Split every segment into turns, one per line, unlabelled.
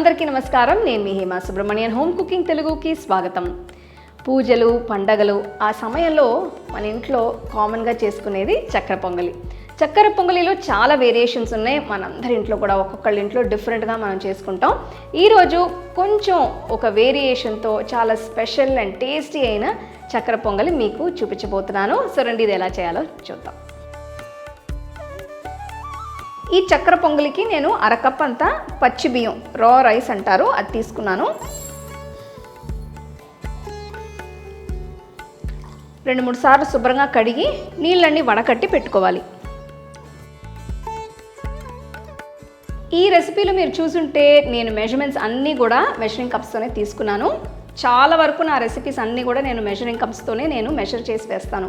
అందరికీ నమస్కారం. నేను మీ హేమా సుబ్రహ్మణ్యన్. హోమ్ కుకింగ్ తెలుగుకి స్వాగతం. పూజలు పండగలు ఆ సమయంలో మన ఇంట్లో కామన్గా చేసుకునేది చక్కెర పొంగలి. చక్కెర పొంగలిలో చాలా వేరియేషన్స్ ఉన్నాయి. మనందరి ఇంట్లో కూడా ఒక్కొక్కళ్ళ ఇంట్లో డిఫరెంట్గా మనం చేసుకుంటాం. ఈరోజు కొంచెం ఒక వేరియేషన్తో చాలా స్పెషల్ అండ్ టేస్టీ అయిన చక్కెర పొంగలి మీకు చూపించబోతున్నాను. సో రండి ఇది ఎలా చేయాలో చూద్దాం. ఈ చక్కెర పొంగలికి నేను అరకప్ అంతా పచ్చి బియ్యం రా రైస్ అంటారు అది తీసుకున్నాను. రెండు మూడు సార్లు శుభ్రంగా కడిగి నీళ్ళన్నీ వడకట్టి పెట్టుకోవాలి. ఈ రెసిపీలో మీరు చూసుంటే నేను మెజర్మెంట్స్ అన్నీ కూడా మెషరింగ్ కప్స్తోనే తీసుకున్నాను. చాలా వరకు నా రెసిపీస్ అన్నీ కూడా నేను మెజరింగ్ కప్స్తోనే నేను మెషర్ చేసి వేస్తాను.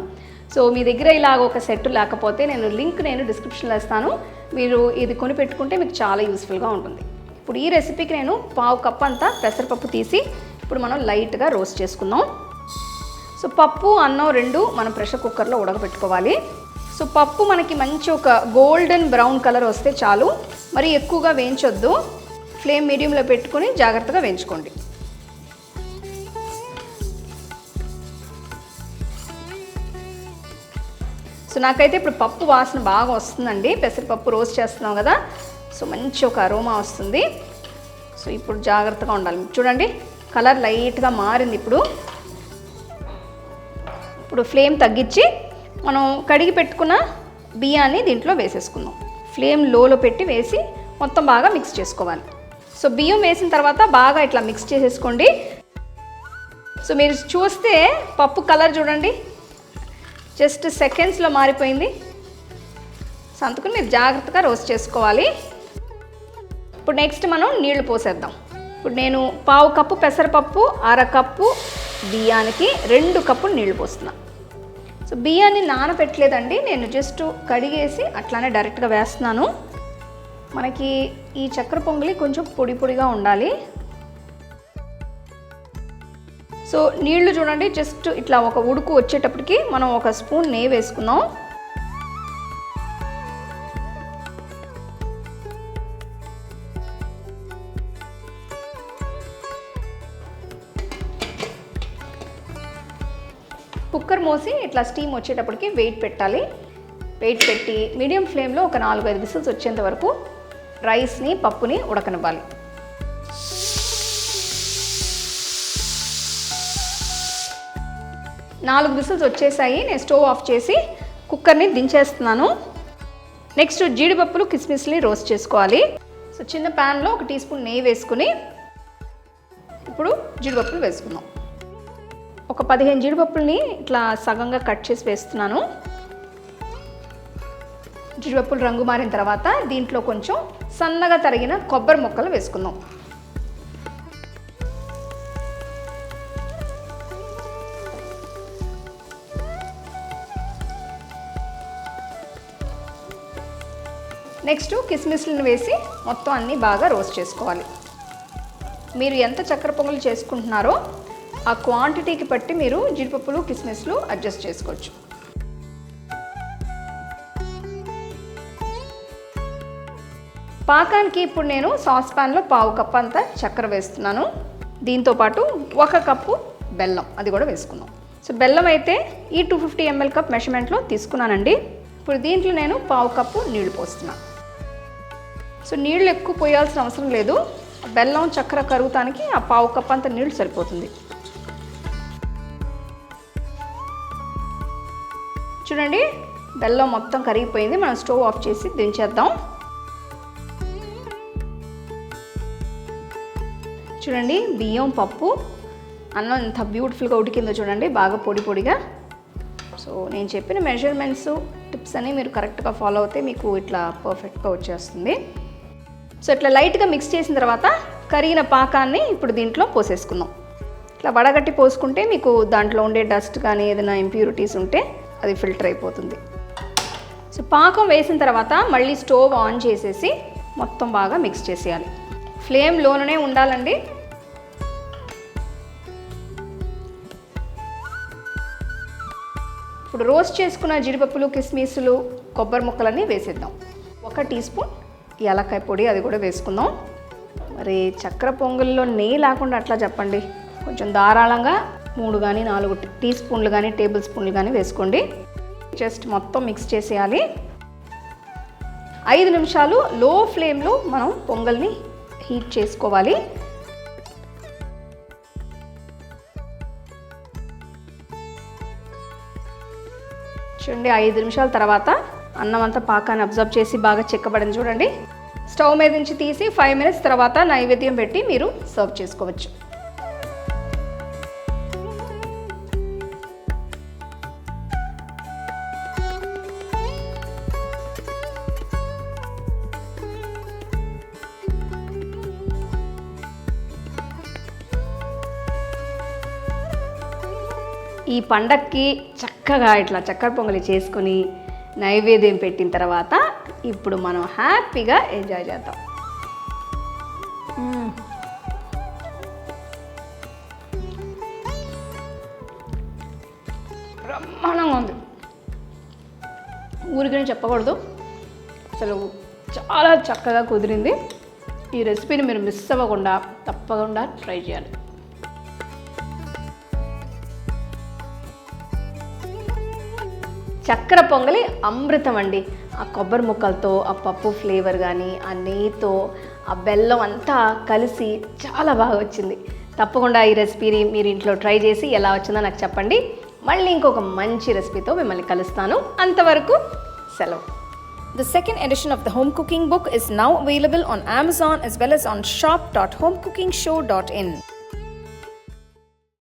సో మీ దగ్గర ఇలాగ ఒక సెట్ లేకపోతే నేను లింక్ నేను డిస్క్రిప్షన్లో ఇస్తాను మీరు ఇది కొని పెట్టుకుంటే మీకు చాలా యూస్ఫుల్గా ఉంటుంది. ఇప్పుడు ఈ రెసిపీకి నేను పావు కప్ అంతా పెసరపప్పు తీసి ఇప్పుడు మనం లైట్గా రోస్ట్ చేసుకుందాం. సో పప్పు అన్నం రెండు మనం ప్రెషర్ కుక్కర్లో ఉడకబెట్టుకోవాలి. సో పప్పు మనకి మంచి ఒక గోల్డెన్ బ్రౌన్ కలర్ వస్తే చాలు. మరి ఎక్కువగా వేయించొద్దు. ఫ్లేమ్ మీడియంలో పెట్టుకుని జాగ్రత్తగా వేయించుకోండి. సో నాకైతే ఇప్పుడు పప్పు వాసన బాగా వస్తుందండి. పెసరపప్పు రోస్ట్ చేస్తున్నాం కదా. సో మంచి ఒక అరోమా వస్తుంది. సో ఇప్పుడు జాగ్రత్తగా ఉండాలి. చూడండి కలర్ లైట్గా మారింది ఇప్పుడు. ఇప్పుడు ఫ్లేమ్ తగ్గించి మనం కడిగి పెట్టుకున్న బియ్యాన్ని దీంట్లో వేసేసుకుందాం. ఫ్లేమ్ లోలో పెట్టి వేసి మొత్తం బాగా మిక్స్ చేసుకోవాలి. సో బియ్యం వేసిన తర్వాత బాగా ఇట్లా మిక్స్ చేసేసుకోండి. సో మీరు చూస్తే పప్పు కలర్ చూడండి. జస్ట్ సెకండ్స్లో మారిపోయింది. సో అందుకని మీరు జాగ్రత్తగా రోస్ట్ చేసుకోవాలి. ఇప్పుడు నెక్స్ట్ మనం నీళ్ళు పోసేద్దాం. ఇప్పుడు నేను పావు కప్పు పెసరపప్పు అర కప్పు బియ్యానికి రెండు కప్పులు నీళ్ళు పోస్తున్నా. సో బియ్యాన్ని నానబెట్టలేదండి. నేను జస్ట్ కడిగేసి అట్లానే డైరెక్ట్గా వేస్తున్నాను. మనకి ఈ చక్కెర పొంగలి కొంచెం పొడి పొడిగా ఉండాలి. సో నీళ్ళు చూడండి జస్ట్ ఇట్లా ఒక ఉడుకు వచ్చేటప్పటికి మనం ఒక స్పూన్ నెయ్యి వేసుకుందాం. కుక్కర్ మోసి ఇట్లా స్టీమ్ వచ్చేటప్పటికి వెయిట్ పెట్టాలి. వెయిట్ పెట్టి మీడియం ఫ్లేమ్లో ఒక నాలుగు ఐదు విసిల్స్ వచ్చేంత వరకు రైస్ని పప్పుని ఉడకనివ్వాలి. నాలుగు విసిల్స్ వచ్చేసాయి. నేను స్టవ్ ఆఫ్ చేసి కుక్కర్ని దించేస్తున్నాను. నెక్స్ట్ జీడిపప్పులు కిస్మిస్ని రోస్ట్ చేసుకోవాలి. సో చిన్న ప్యాన్లో ఒక టీ స్పూన్ నెయ్యి వేసుకుని ఇప్పుడు జీడిపప్పులు వేసుకుందాం. ఒక పదిహేను జీడిపప్పుల్ని ఇట్లా సగంగా కట్ చేసి వేస్తున్నాను. జీడిపప్పులు రంగు మారిన తర్వాత దీంట్లో కొంచెం సన్నగా తరిగిన కొబ్బరి ముక్కలు వేసుకుందాం. నెక్స్ట్ కిస్మిస్లను వేసి మొత్తం అన్నీ బాగా రోస్ట్ చేసుకోవాలి. మీరు ఎంత చక్కెర పొంగలు చేసుకుంటున్నారో ఆ క్వాంటిటీకి బట్టి మీరు జీడిపప్పులు కిస్మిస్లు అడ్జస్ట్ చేసుకోవచ్చు. పాకానికి ఇప్పుడు నేను సాస్ ప్యాన్లో పావు కప్ అంతా చక్కెర వేస్తున్నాను. దీంతోపాటు ఒక కప్పు బెల్లం అది కూడా వేసుకున్నాం సో బెల్లం అయితే ఈ టూ ఫిఫ్టీ ఎంఎల్ కప్ మెషర్మెంట్లో తీసుకున్నానండి. ఇప్పుడు దీంట్లో నేను పావు కప్పు నీళ్ళు పోస్తున్నాను సో నీళ్ళు ఎక్కువ పోయాల్సిన అవసరం లేదు. బెల్లం చక్కెర కరుగుతానికి ఆ పావు కప్ అంత నీళ్ళు సరిపోతుంది. చూడండి బెల్లం మొత్తం కరిగిపోయింది. మనం స్టవ్ ఆఫ్ చేసి దించేద్దాం. చూడండి బియ్యం పప్పు. అన్నం ఎంత బ్యూటిఫుల్గా ఉడికిందో చూడండి బాగా పొడి పొడిగా. సో నేను చెప్పిన మెజర్మెంట్స్ టిప్స్ అన్నీ మీరు కరెక్ట్గా ఫాలో అవుతే మీకు ఇట్లా పర్ఫెక్ట్గా వచ్చేస్తుంది. సో ఇట్లా లైట్గా మిక్స్ చేసిన తర్వాత కరిగిన పాకాన్ని ఇప్పుడు దీంట్లో పోసేసుకుందాం. ఇట్లా వడగట్టి పోసుకుంటే మీకు దాంట్లో ఉండే డస్ట్ కానీ ఏదైనా ఇంప్యూరిటీస్ ఉంటే అది ఫిల్టర్ అయిపోతుంది. సో పాకం వేసిన తర్వాత మళ్ళీ స్టవ్ ఆన్ చేసేసి మొత్తం బాగా మిక్స్ చేసేయాలి. ఫ్లేమ్లోనే ఉండాలండి. ఇప్పుడు రోస్ట్ చేసుకున్న జీడిపప్పులు కిస్మిస్లు కొబ్బరి ముక్కలన్నీ వేసేద్దాం. ఒక టీ స్పూన్ యాలక్కాయ పొడి అది కూడా వేసుకుందాం. మరి చక్కెర పొంగల్లో నెయ్యి లేకుండా అట్లా చెప్పండి. కొంచెం ధారాళంగా మూడు కానీ నాలుగు టీ స్పూన్లు కానీ టేబుల్ స్పూన్లు కానీ వేసుకోండి. జస్ట్ మొత్తం మిక్స్ చేసేయాలి. ఐదు నిమిషాలు లో ఫ్లేమ్లో మనం పొంగల్ని హీట్ చేసుకోవాలి. చూడండి ఐదు నిమిషాల తర్వాత అన్నం అంతా పాకాన్ని అబ్జర్వ్ చేసి బాగా చెక్కబడింది చూడండి. స్టవ్ మీద నుంచి తీసి ఫైవ్ మినిట్స్ తర్వాత నైవేద్యం పెట్టి మీరు సర్వ్ చేసుకోవచ్చు. ఈ పండక్కి చక్కగా ఇట్లా చక్కెర పొంగలి చేసుకొని నైవేద్యం పెట్టిన తర్వాత ఇప్పుడు మనం హ్యాపీగా ఎంజాయ్ చేద్దాం. బ్రహ్మాండంగా ఉంది. ఊరికనే చెప్పకూడదు. అసలు చాలా చక్కగా కుదిరింది. ఈ రెసిపీని మీరు మిస్ అవ్వకుండా తప్పకుండా ట్రై చేయాలి. చక్కెర పొంగలి అమృతం అండి. ఆ కొబ్బరి ముక్కలతో ఆ పప్పు ఫ్లేవర్ కానీ ఆ నెయ్యితో ఆ బెల్లం అంతా కలిసి చాలా బాగా వచ్చింది. తప్పకుండా ఈ రెసిపీని మీరు ఇంట్లో ట్రై చేసి ఎలా వచ్చిందో నాకు చెప్పండి. మళ్ళీ ఇంకొక మంచి రెసిపీతో మిమ్మల్ని కలుస్తాను. అంతవరకు సెలవు.
The second edition of the home cooking book is now available on Amazon as well as on shop.homecookingshow.in.